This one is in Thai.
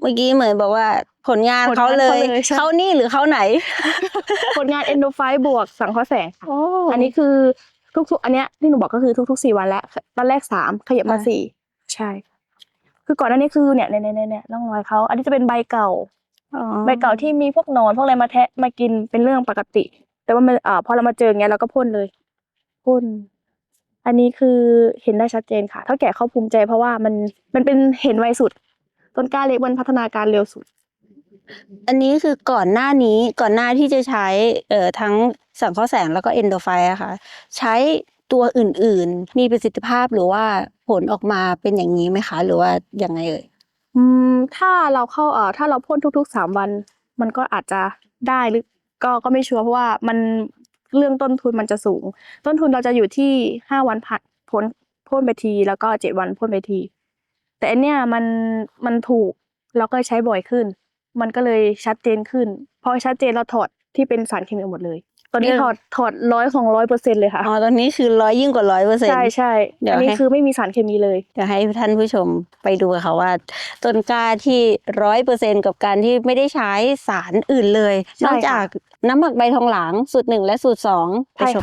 เมื่อกี้เหมือนบอกว่า ผลงานผลงานเขาเลยเขาเลยใช่ เขานี่หรือเขาไหน ผลงานเอนโดไฟบวกสังเคราะห์แสงค่ะโอ้อันนี้คือทุกๆ อันเนี้ยที่หนูบอกก็คือทุกๆสี่วันแล้วตอนแรกสามขยับมาอ่า สี่ใช่ คือก่อนหน้านี้คือเนี่ยเนี่ยเนี่ยเนี่ยร่องรอยเขาอันนี้จะเป็นใบเก่าอ๋อใบเก่าที่มีพวกหนอนพวกอะไรมาแทะมากินเป็นเรื่องปกติ แต่ว่ามันอ่าพอเรามาเจออย่างเงี้ยเราก็พ่นเลยพ่นอันนี้คือเห็นได้ชัดเจนค่ะเท่าแก่เขาภูมิใจเพราะว่ามันมันเป็นเห็นไวสุด ต้นกล้าเล็กมันพัฒนาการเร็วสุด อันนี้คือก่อนหน้านี้ก่อนหน้าที่จะใช้เอ่อทั้งสังเคราะห์แสงแล้วก็เอนโดไฟอะค่ะใช้ตัวอื่น ๆ มีประสิทธิภาพหรือว่าผลออกมาเป็นอย่างนี้ไหมคะ หรือว่ายังไงเอ่ยอืมถ้าเราเข้าเอ่อถ้าเราพ่นทุกๆสามวัน มันก็อาจจะได้หรือก็ก็ไม่ชัวร์เพราะว่ามันเรื่องต้นทุนมันจะสูง ต้นทุนเราจะอยู่ที่ห้าวันผ่านพ่นพ่นไปที แล้วก็เจ็ดวันพ่นไปที แต่อันเนี้ยมันมันถูกแล้วก็ใช้บ่อยขึ้น มันก็เลยชัดเจนขึ้นพอชัดเจนเราถอดที่เป็นสารเคมีออกหมดเลย ตอนนี้เออถอดถอดร้อยของร้อยเปอร์เซ็นเลยค่ะอ๋อตอนนี้คือร้อยยิ่งกว่าร้อยเปอร์เซ็นต์ใช่ใช่เดี๋ยวอันนี้ให้คือไม่มีสารเคมีเลยเดี๋ยวให้ท่านผู้ชมไปดูค่ะว่า ต้นกล้าที่ร้อยเปอร์เซ็นกับการที่ไม่ได้ใช้สารอื่นเลยใช่นอกค่ะจากน้ำหมักใบทองหลางสูตรหนึ่งและสูตรสองไปใช่ชม